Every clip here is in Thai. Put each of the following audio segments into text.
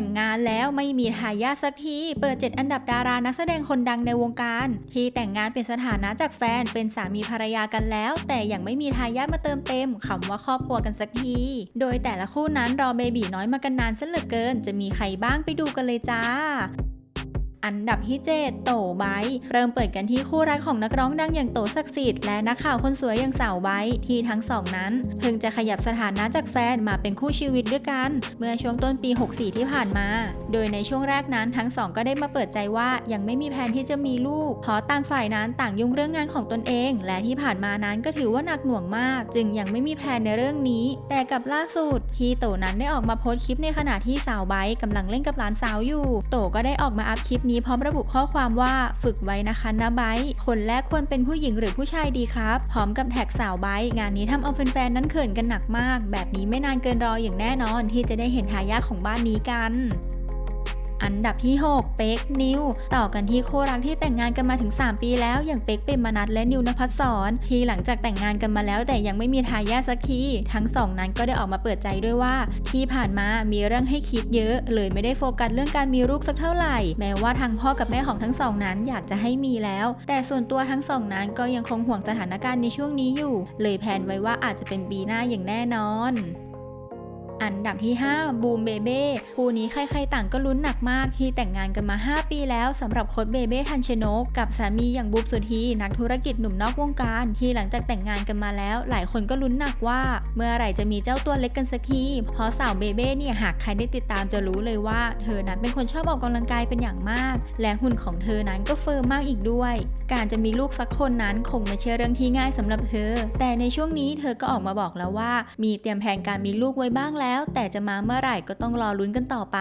แต่งงานแล้วไม่มีทายาทสักที เปิด 7 อันดับดารานักแสดงคนดังในวงการ ที่แต่งงานเป็นสถานะจากแฟนเป็นสามีภรรยากันแล้ว แต่ยังไม่มีทายาทมาเติมเต็มคำว่าครอบครัวกันสักที โดยแต่ละคู่นั้นรอเบบีน้อยมากันนานซะเหลือเกิน จะมีใครบ้างไปดูกันเลยจ้า อันดับที่7โตไบร์เริ่มเปิดกันที่คู่รักของนักร้องดังอย่างโตศักดิ์สิทธิ์และนักข่าวคนสวยอย่างสาวไบร์ที่ทั้งสองนั้น เพิ่งจะขยับสถานะจากแฟนมาเป็นคู่ชีวิตด้วยกัน เมื่อช่วงต้นปี 64 ที่ผ่านมา โดยในช่วงแรกนั้นทั้งสองก็ได้มาเปิดใจว่ายังไม่มีแผนที่จะมีลูกเพราะต่างฝ่ายนั้นต่างยุ่งเรื่องงานของตนเอง และที่ผ่านมานั้นก็ถือว่าหนักหน่วงมาก จึงยังไม่มีแผนในเรื่องนี้ แต่กับล่าสุดที่โตนั้นได้ออกมาโพสต์คลิปในขณะที่สาวไบร์ทกำลังเล่นกับหลานสาวอยู่ โตก็ได้ออกมาอัพคลิปนี้พร้อมระบุข้อความว่าฝึกไว้นะคะนะไบร์คนแรกควรเป็นผู้หญิงหรือผู้ชายดีครับ พร้อมกับแท็กสาวไบร์งานนี้ทำเอาแฟนๆนั้นเขินกันหนักมาก แบบนี้ไม่นานเกินรออย่างแน่นอนที่จะได้เห็นทายาทของบ้านนี้กัน อันดับที่ 6 เป๊กนิว ต่อกันที่คู่รักที่แต่งงานกันมาถึง 3 ปีแล้ว อย่างเป๊กเปรมนัทและนิวนภัสสรที่หลังจากแต่งงานกันมาแล้วแต่ยังไม่มีทายาทสักที ทั้งสองนั้นก็ได้ออกมาเปิดใจด้วยว่า ที่ผ่านมามีเรื่องให้คิดเยอะ เลยไม่ได้โฟกัสเรื่องการมีลูกสักเท่าไหร่ แม้ว่าทางพ่อกับแม่ของทั้งสองนั้นอยากจะให้มีแล้ว แต่ส่วนตัวทั้งสองนั้นก็ยังคงห่วงสถานการณ์ในช่วงนี้อยู่ เลยแผนไว้ว่าอาจจะเป็นปีหน้าอย่างแน่นอน อันดับที่ 5 บูมเบเบ้คู่นี้ใครๆต่างก็ลุ้นหนักมากที่แต่งงานกันมา 5 ปีแล้วสำหรับโค้ชเบเบ้ทันชนก กับสามีอย่างบูมสุธีนักธุรกิจหนุ่มนอกวงการ ที่หลังจากแต่งงานกันมาแล้ว หลายคนก็ลุ้นหนักว่า เมื่อไหร่จะมีเจ้าตัวเล็กกันสักทีเพราะสาวเบเบ้เนี่ยหากใครได้ติดตามจะรู้เลยว่าเธอนั้นเป็นคนชอบออกกำลังกายเป็นอย่างมาก และหุ่นของเธอนั้นก็เฟิร์มมากอีกด้วย การจะมีลูกสักคนนั้นคงไม่ใช่เรื่องที่ง่ายสำหรับเธอ แต่ในช่วงนี้เธอก็ออกมาบอกแล้วว่า มีเตรียมแผนการมีลูกไว้บ้างแล้ว แต่จะมาเมื่อไหร่ก็ต้องรอลุ้นกันต่อไป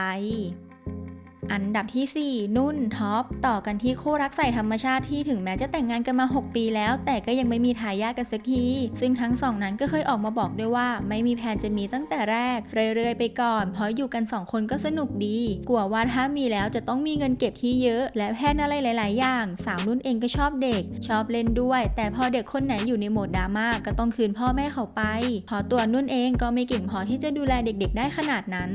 อันดับที่ 4 นุ่นท็อปต่อกันที่คู่รักใส่ธรรมชาติที่ถึงแม้จะแต่งงานกันมา 6 ปีแล้ว แต่ก็ยังไม่มีทายาทกันสักที ซึ่งทั้งสองนั้นก็เคยออกมาบอกด้วยว่า ไม่มีแผนจะมีตั้งแต่แรก เรื่อยๆ ไปก่อน เพราะอยู่กัน 2 คนก็สนุกดี กลัวว่าถ้ามีแล้วจะต้องมีเงินเก็บที่เยอะ และแพนอะไรหลาย ๆ อย่าง สาวนุ่นเองก็ชอบเด็ก ชอบเล่นด้วย แต่พอเด็กคนไหนอยู่ในโหมดดราม่าก็ต้องคืนพ่อแม่เขาไปเพราะตัวนุ่นเองก็ไม่เก่งพอที่จะดูแลเด็ก ๆ ได้ขนาดนั้น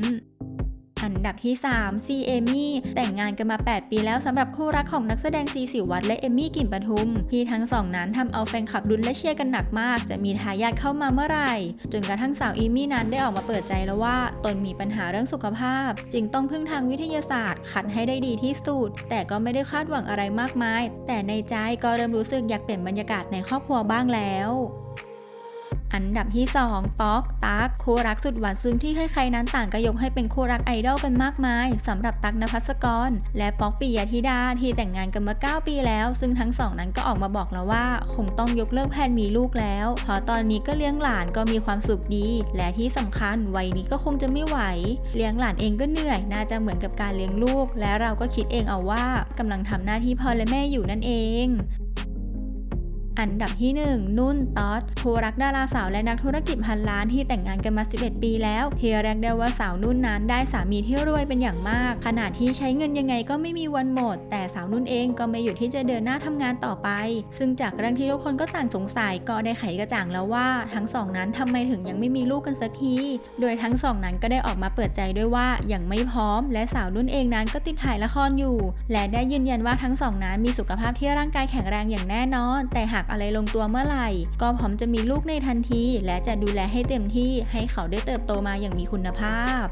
อันดับที่ 3 ซีเอมี่แต่งงานกันมา 8 ปีแล้วสำหรับคู่รักของนักแสดงซีสิวัตรและเอมี่กลิ่นปทุม ที่ทั้งสองนั้นทำเอาแฟนคลับดุนและเชียร์กันหนักมาก จะมีทายาทเข้ามาเมื่อไหร่ จนกระทั่งสาวเอมี่นั้นได้ออกมาเปิดใจแล้วว่าตนมีปัญหาเรื่องสุขภาพ จึงต้องพึ่งทางวิทยาศาสตร์คัดให้ได้ดีที่สุดแต่ก็ไม่ได้คาดหวังอะไรมากมาย แต่ในใจก็เริ่มรู้สึกอยากเปลี่ยนบรรยากาศในครอบครัวบ้างแล้ว อันดับที่ 2 ป๊อกตั๊กคู่รักสุดหวานซึ้งที่ใครๆนั้นต่างก็ยกให้เป็นคู่รักไอดอลกันมากมายสำหรับตั๊กนภัสกร และป๊อกปิยธิดาที่แต่งงานกันมา 9 ปีแล้ว ซึ่งทั้งสองนั้นก็ออกมาบอกแล้วว่า คงต้องยกเลิกแผนมีลูกแล้วเพราะตอนนี้ก็เลี้ยงหลานก็มีความสุขดี และที่สำคัญวัยนี้ก็คงจะไม่ไหว เลี้ยงหลานเองก็เหนื่อย น่าจะเหมือนกับการเลี้ยงลูก และเราก็คิดเองเอาว่ากำลังทำหน้าที่พ่อและแม่อยู่นั่นเอง อันดับที่ 1 นุ่นต๊อดคู่รักดาราสาวและนักธุรกิจพันล้านที่แต่งงานกันมา 11 ปีแล้วเฮียแรกได้ว่าสาวนุ่นนั้นได้สามีที่รวยเป็นอย่างมากขณะที่ใช้เงินยังไงก็ไม่มีวันหมด แต่สาวนุ่นเองก็ไม่หยุดที่จะเดินหน้าทำงานต่อไป ซึ่งจากเรื่องที่ทุกคนก็ต่างสงสัยก็ได้ไขกระจ่างแล้วว่า ทั้งสองนั้นทำไมถึงยังไม่มีลูกกันสักที โดยทั้งสองนั้นก็ได้ออกมาเปิดใจด้วยว่ายังไม่พร้อม และสาวนุ่นเองนั้นก็ติดถ่ายละครอยู่ และได้ยืนยันว่าทั้งสองนั้นมีสุขภาพที่ร่างกายแข็งแรงอย่างแน่นอน แต่หากอะไรลงตัวเมื่อไหร่ ก็พร้อมจะมีลูกในทันที และจะดูแลให้เต็มที่ให้เขาได้เติบโตมาอย่างมีคุณภาพ